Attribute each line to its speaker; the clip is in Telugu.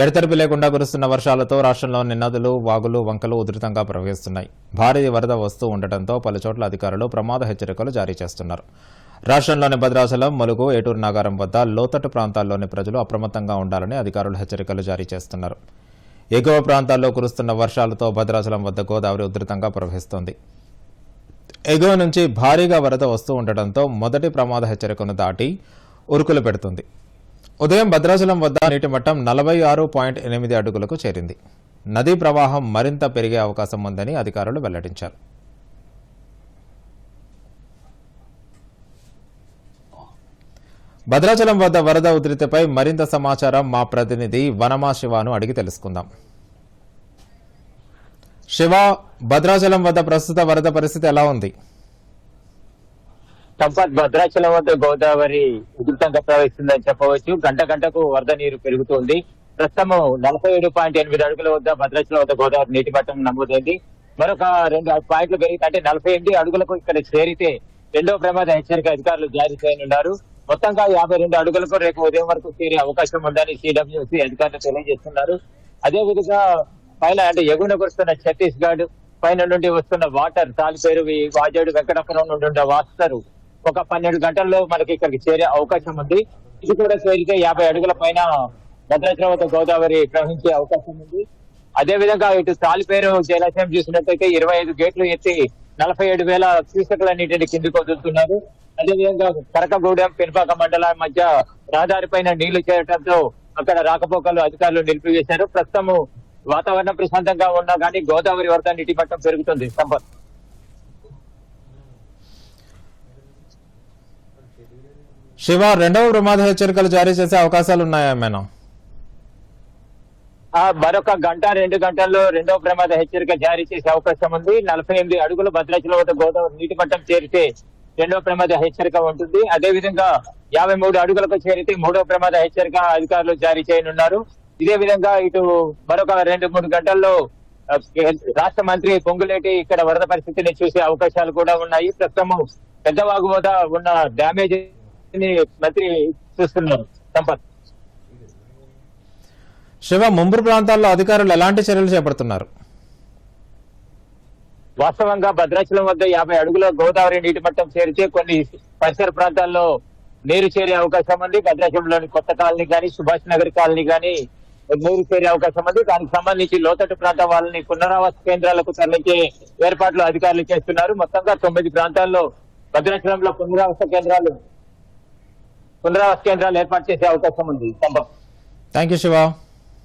Speaker 1: ఎడతెరిపి లేకుండా కురుస్తున్న వర్షాలతో రాష్ట్రంలోని నదులు వాగులు వంకలు ఉధృతంగా ప్రవహిస్తున్నాయి. భారీ వరద వస్తూ ఉండటంతో పలుచోట్ల అధికారులు ప్రమాద హెచ్చరికలు జారీ చేస్తున్నారు. రాష్ట్రంలోని భద్రాచలం ములుగు ఏటూరు నాగారం వద్ద లోతట్టు ప్రాంతాల్లోని ప్రజలు అప్రమత్తంగా ఉండాలని అధికారులు హెచ్చరికలు జారీ చేస్తున్నారు. ఎగువ ప్రాంతాల్లో కురుస్తున్న వర్షాలతో భద్రాచలం వద్ద గోదావరి ఉధృతంగా ప్రవహిస్తోంది. ఎగువ నుంచి భారీగా వరద వస్తూ ఉండటంతో మొదటి ప్రమాద హెచ్చరికను దాటి ఉరుకులు పెడుతుంది. ఉదయం భద్రాచలం వద్ద నీటి మట్టం నలభై ఆరు పాయింట్ ఎనిమిది అడుగులకు చేరింది. నదీ ప్రవాహం మరింత పెరిగే అవకాశం ఉందని అధికారులు వెల్లడించారు. భద్రాచలం వద్ద వరద ఉధృతిపై మరింత సమాచారం మా ప్రతినిధి వనమా శివాను అడిగి తెలుసుకుందాం. శివ భద్రాచలం వద్ద ప్రస్తుత వరద పరిస్థితి ఎలా ఉంది?
Speaker 2: సంపత్ భద్రాచలం వద్ద గోదావరి ఉధృతంగా ప్రవహిస్తుందని చెప్పవచ్చు. గంట గంటకు వరద నీరు పెరుగుతోంది. ప్రస్తుతం నలభై ఏడు పాయింట్ ఎనిమిది అడుగుల వద్ద భద్రాచలం వద్ద గోదావరి నీటి మట్టం నమోదైంది. మరొక రెండు పాయింట్లు పెరిగితే అంటే నలభై ఎనిమిది అడుగులకు ఇక్కడ చేరితే రెండో ప్రమాద హెచ్చరిక అధికారులు జారీ చేయనున్నారు. మొత్తంగా యాభై రెండు అడుగులకు రేపు ఉదయం వరకు చేరే అవకాశం ఉందని సిడబ్ల్యూసి అధికారులు తెలియజేస్తున్నారు. అదేవిధంగా పైన అంటే ఎగున కురుస్తున్న ఛత్తీస్గఢ్ పైన నుండి వస్తున్న వాటర్ తాలిపేరు వాజేడు వెంకటపురం నుండి ఉన్న వాస్తరు ఒక పన్నెండు గంటల్లో మనకి ఇక్కడికి చేరే అవకాశం ఉంది. ఇది కూడా చేరితే యాభై అడుగుల పైన భద్రాచలం గోదావరి ప్రవహించే అవకాశం ఉంది. అదే విధంగా ఇటు తాలిపేరు జలాశయం చూసినట్టయితే ఇరవై ఐదు గేట్లు ఎత్తి నలభై ఏడు వేల క్యూసెక్ల నీటిని కిందికి వదులుతున్నారు. అదే విధంగా కరకగూడెం పెనుపాక మండలం మధ్య రహదారి పైన నీళ్ళు చేరటంతో అక్కడ రాకపోకలు అధికారులు నిలిపివేశారు. ప్రస్తుతము వాతావరణం ప్రశాంతంగా ఉన్నా కానీ గోదావరి వరద నీటి మట్టం పెరుగుతుంది. సంపత్
Speaker 1: శివ రెండవ ప్రమాద హెచ్చరికలు జారీ చేసే అవకాశాలు ఉన్నాయా
Speaker 2: మేడం? మరొక గంట రెండు గంటల్లో రెండో ప్రమాద హెచ్చరిక జారీ చేసే అవకాశం ఉంది. నలభై ఎనిమిది అడుగులు భద్రాచలం వద్ద గోదావరి నీటి మట్టం చేరితే రెండో ప్రమాద హెచ్చరిక ఉంటుంది. అదే విధంగా యాభై మూడు అడుగులకు చేరితే మూడో ప్రమాద హెచ్చరిక అధికారులు జారీ చేయనున్నారు. ఇదే విధంగా ఇటు మరొక రెండు మూడు గంటల్లో రాష్ట్ర మంత్రి పొంగులేటి ఇక్కడ వరద పరిస్థితిని చూసే అవకాశాలు కూడా ఉన్నాయి. ప్రస్తుతం పెద్దవాగు వద్ద ఉన్న డ్యామేజ్ని మంత్రి చూస్తున్నారు. సంపత్.
Speaker 1: శివ ముంబు ప్రాంతాల్లో అధికారులు ఎలాంటి చర్యలు చేపడుతున్నారు?
Speaker 2: వాస్తవంగా భద్రాచలం వద్ద యాభై అడుగుల గోదావరి నీటి మట్టం చేరితే కొన్ని పరిసర ప్రాంతాల్లో నీరు చేరే అవకాశం ఉంది. భద్రాచలంలోని కొత్త కాలనీ కానీ సుభాష్ నగర్ కాలనీ కానీ నీరు చేరే అవకాశం ఉంది. దానికి సంబంధించి లోతట్టు ప్రాంతం వాళ్ళని పునరావాస కేంద్రాలకు తరలించే ఏర్పాట్లు అధికారులు చేస్తున్నారు. మొత్తంగా తొమ్మిది ప్రాంతాల్లో భద్రాచలంలో పునరావాస కేంద్రాలు పునరావాస కేంద్రాలు ఏర్పాటు చేసే అవకాశం ఉంది. సంభవం
Speaker 1: థ్యాంక్ యూ శివ